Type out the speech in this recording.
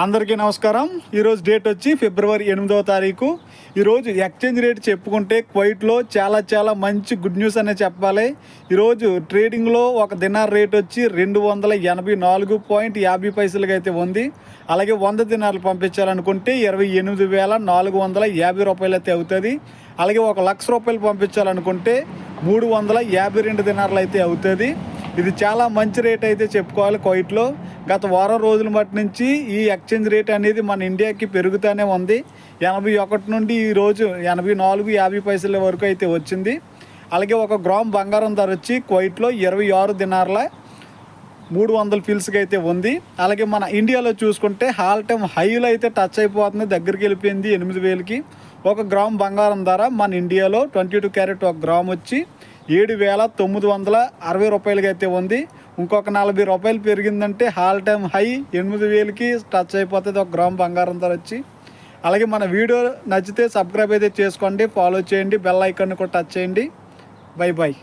అందరికీ నమస్కారం. ఈరోజు డేట్ వచ్చి ఫిబ్రవరి ఎనిమిదవ తారీఖు. ఈరోజు ఎక్స్చేంజ్ రేట్ చెప్పుకుంటే క్వైట్లో చాలా చాలా మంచి గుడ్ న్యూస్ అనే చెప్పాలి. ఈరోజు ట్రేడింగ్లో ఒక దినార్ రేట్ వచ్చి రెండు వందల ఎనభై నాలుగు పాయింట్ యాభై పైసలుగా అయితే ఉంది. అలాగే వంద దినార్లు పంపించాలనుకుంటే ఇరవై ఎనిమిది వేల నాలుగు వందల యాభై రూపాయలు అయితే అవుతుంది. అలాగే ఒక లక్ష రూపాయలు పంపించాలనుకుంటే మూడు వందల యాభై రెండు దినార్లు అయితే అవుతుంది. ఇది చాలా మంచి రేట్ అయితే చెప్పుకోవాలి కోయిట్లో. గత వారం రోజుల మట్టి నుంచి ఈ ఎక్స్చేంజ్ రేట్ అనేది మన ఇండియాకి పెరుగుతూనే ఉంది. ఎనభై ఒకటి నుండి ఈ రోజు ఎనభై నాలుగు యాభై పైసల వరకు అయితే వచ్చింది. అలాగే ఒక గ్రామ్ బంగారం ధర వచ్చి కోయిట్లో ఇరవై ఆరు దినార్ల మూడు వందల ఫిల్స్కి అయితే ఉంది. అలాగే మన ఇండియాలో చూసుకుంటే హాల్ టైమ్ హైలో అయితే టచ్ అయిపోతుంది. దగ్గరికి వెళ్ళిపోయింది ఎనిమిది వేలకి. ఒక గ్రామ్ బంగారం ధర మన ఇండియాలో ట్వంటీ టూ క్యారెట్ ఒక గ్రామ్ వచ్చి ఏడు వేల తొమ్మిది వందల అరవై రూపాయలకి అయితే ఉంది. ఇంకొక నలభై రూపాయలు పెరిగిందంటే హాల్ టైమ్ హై ఎనిమిది వేలకి టచ్ అయిపోతుంది ఒక గ్రామ్ బంగారం ధర వచ్చి. అలాగే మన వీడియో నచ్చితే సబ్స్క్రైబ్ అయితే చేసుకోండి ఫాలో చేయండి బెల్ ఐకాన్ని కూడా టచ్ చేయండి. Bye bye